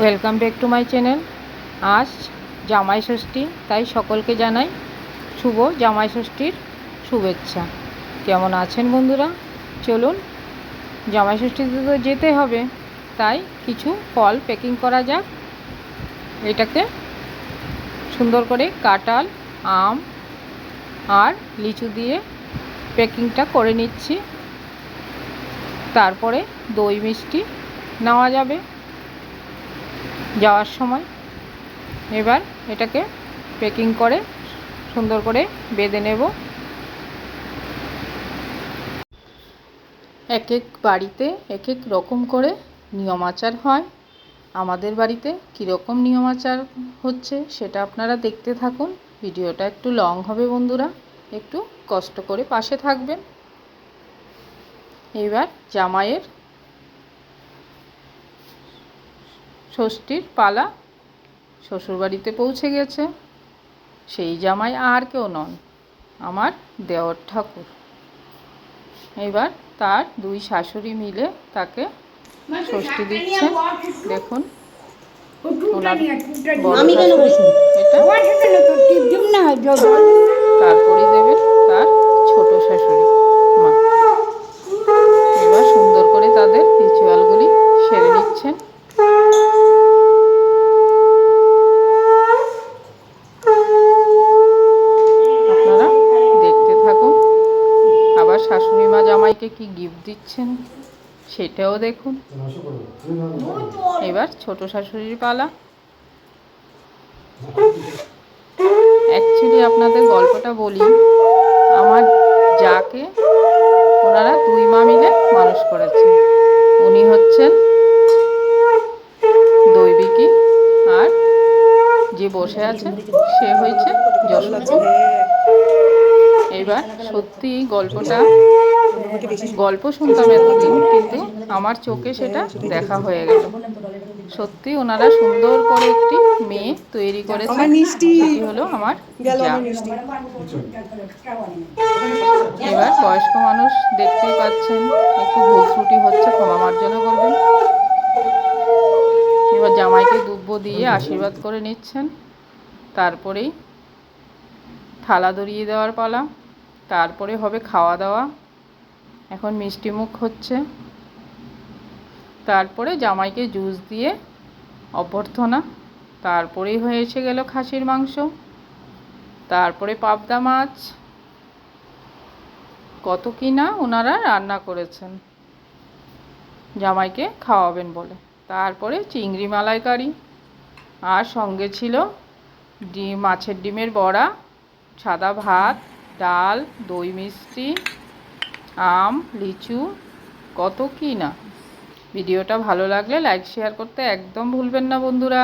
Welcome back to my channel আজ জামাই ষষ্ঠী, তাই সকলকে জানাই শুভ জামাই ষষ্ঠীর শুভেচ্ছা। কেমন আছেন বন্ধুরা? চলুন, জামাই ষষ্ঠীতে তো যেতে হবে, তাই কিছু ফল প্যাকিং করা যাক। এটাকে সুন্দর করে কাঁঠাল, আম আর লিচু দিয়ে প্যাকিংটা করে নিচ্ছি। তারপরে দই মিষ্টি নেওয়া যাবে। যাওয়ার সময় এবার এটাকে প্যাকিং করে সুন্দর করে বেঁধে নেব। এক এক বাড়িতে এক এক রকম করে নিয়ম আচার হয়। আমাদের বাড়িতে কীরকম নিয়ম আচার হচ্ছে সেটা আপনারা দেখতে থাকুন। ভিডিওটা একটু লং হবে বন্ধুরা, একটু কষ্ট করে পাশে থাকবেন। এবার জামাইয়ের ষষ্ঠীর পালা শ্বশুরবাড়িতে পৌঁছে গেছে। সেই জামাই আর কেউ নন আমার দেওর ঠাকুর। এবার তার দুই শাশুড়ি মিলে তাকে ষষ্ঠী দিচ্ছে। দেখুন তারপরে দেবে তার ছোট শাশুড়ি মা। আবার শাশুড়ি মা জামাইকে কি গিফট দিচ্ছেন সেটাও দেখুন। এবার ছোট শাশুড়ির পালা। অ্যাকচুয়ালি আপনাদের গল্পটা বলি। আমার যাকে ওনারা দুই মা মিলে মানুষ করেছেন। উনি হচ্ছেন দৈবিকী আর যে বসে আছে সে হয়েছে যশোদা। এবার সত্যি গল্পটা গল্প শুনতাম এতদিন কিন্তু আমার চোখে সেটা দেখা হয়ে গেল। সত্যি ওনারা সুন্দর করে একটি মেয়ে তৈরি করেছে মিষ্টি। হলো আমার এবার বয়স্ক মানুষ দেখতেই পাচ্ছেন একটু ভুল ত্রুটি হচ্ছে ক্ষমা মার্জনা করবেন। এবার জামাইকে দুব্ব দিয়ে আশীর্বাদ করে নিচ্ছেন তারপরেই থালা ধরিয়ে দেওয়ার পালা। তারপরে হবে খাওয়া দাওয়া এখন মিষ্টি মুখ হচ্ছে। তারপরে জামাইকে জুস দিয়ে অভ্যর্থনা। তারপরেই হয়ে এসে গেল খাসির মাংস। তারপরে পাবদা মাছ। কত কি না ওনারা রান্না করেছেন। জামাইকে খাওয়াবেন বলে। তারপরে চিংড়ি মালাইকারি। আর সঙ্গে ছিল ডিম, মাছের ডিমের বড়া, সাদা ভাত ডাল, দই মিষ্টি, আম, লিচু, কত কি না। ভিডিওটা ভালো লাগলে লাইক শেয়ার করতে একদম ভুলবেন না বন্ধুরা।